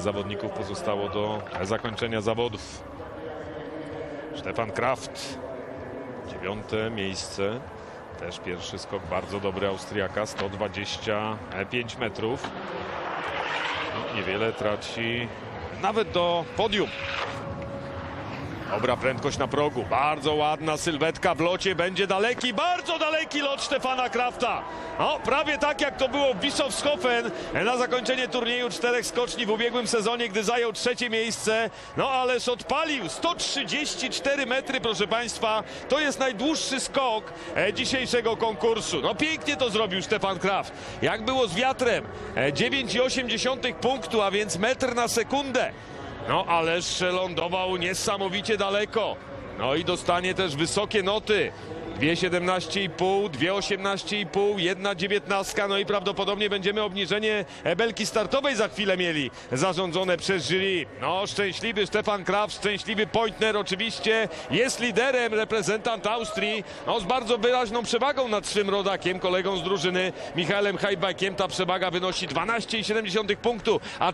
zawodników pozostało do zakończenia zawodów. Stefan Kraft, dziewiąte miejsce. Też pierwszy skok bardzo dobry Austriaka, 125 metrów. No, niewiele traci nawet do podium. Dobra prędkość na progu, bardzo ładna sylwetka w locie, będzie daleki, bardzo daleki lot Stefana Krafta. No, prawie tak jak to było w Bischofshofen na zakończenie turnieju czterech skoczni w ubiegłym sezonie, gdy zajął trzecie miejsce. No ależ odpalił, 134 metry proszę Państwa, to jest najdłuższy skok e, dzisiejszego konkursu. No pięknie to zrobił Stefan Kraft. Jak było z wiatrem, e, 9,8 punktu, a więc metr na sekundę. No ależ lądował niesamowicie daleko. No i dostanie też wysokie noty. 2,17,5, 2,18,5, jedna dziewiętnastka, no i prawdopodobnie będziemy obniżenie belki startowej za chwilę mieli, zarządzone przez jury. No, szczęśliwy Stefan Kraft, szczęśliwy Pointner oczywiście, jest liderem reprezentant Austrii, no z bardzo wyraźną przewagą nad swym rodakiem, kolegą z drużyny Michaelem Hajbakiem. Ta przewaga wynosi 12,7 punktu, a